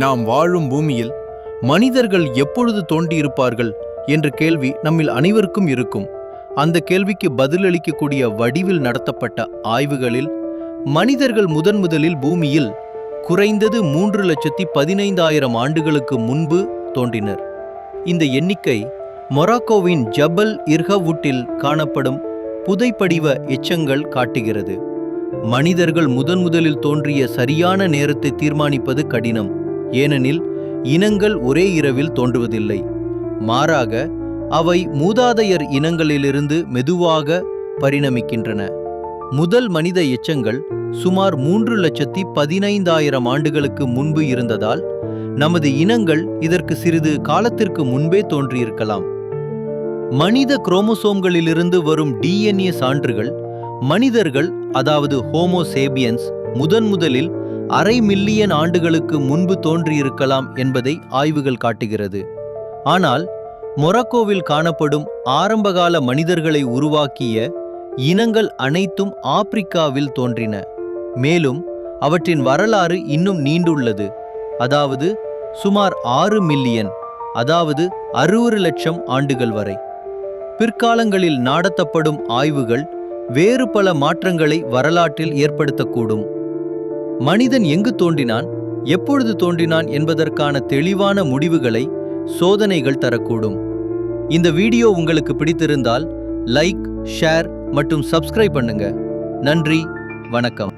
நாம் வாழும் பூமியில் மனிதர்கள் எப்பொழுது தோன்றியிருப்பார்கள் என்ற கேள்வி நம்மில் அனைவருக்கும் இருக்கும். அந்த கேள்விக்கு பதிலளிக்கக்கூடிய வடிவில் நடத்தப்பட்ட ஆய்வுகளில் மனிதர்கள் முதன் முதலில் பூமியில் குறைந்தது மூன்று லட்சத்தி பதினைந்தாயிரம் ஆண்டுகளுக்கு முன்பு தோன்றினர். இந்த எண்ணிக்கை மொராக்கோவின் ஜபல் இர்ஹவுட்டில் காணப்படும் புதைப்படிவ எச்சங்கள் காட்டுகிறது. மனிதர்கள் முதன் முதலில் தோன்றிய சரியான நேரத்தை தீர்மானிப்பது கடினம். ஏனெனில் இனங்கள் ஒரே இரவில் தோன்றுவதில்லை. மாறாக அவை மூதாதையர் இனங்களிலிருந்து மெதுவாக பரிணமிக்கின்றன. முதல் மனித எச்சங்கள் சுமார் மூன்று லட்சத்தி பதினைந்தாயிரம் ஆண்டுகளுக்கு முன்பு இருந்ததால் நமது இனங்கள் இதற்கு சிறிது காலத்திற்கு முன்பே தோன்றியிருக்கலாம். மனித குரோமோசோம்களிலிருந்து வரும் டிஎன்ஏ சான்றுகள் மனிதர்கள் அதாவது ஹோமோசேபியன்ஸ் முதன் முதலில் அரை மில்லியன் ஆண்டுகளுக்கு முன்பு தோன்றியிருக்கலாம் என்பதை ஆய்வுகள் காட்டுகிறது. ஆனால் மொரக்கோவில் காணப்படும் ஆரம்பகால மனிதர்களை உருவாக்கிய இனங்கள் அனைத்தும் ஆப்பிரிக்காவில் தோன்றின. மேலும் அவற்றின் வரலாறு இன்னும் நீண்டுள்ளது. அதாவது சுமார் ஆறு மில்லியன் அதாவது அறுபது லட்சம் ஆண்டுகள் வரை. பிற்காலங்களில் நாடத்தப்படும் ஆய்வுகள் வேறு பல மாற்றங்களை வரலாற்றில் ஏற்படுத்தக்கூடும். மனிதன் எங்கு தோன்றினான்? எப்பொழுது தோன்றினான் என்பதற்கான தெளிவான முடிவுகளை சோதனைகள் தரக்கூடும். இந்த வீடியோ உங்களுக்கு பிடித்திருந்தால் லைக் ஷேர் மற்றும் சப்ஸ்கிரைப் பண்ணுங்க. நன்றி வணக்கம்.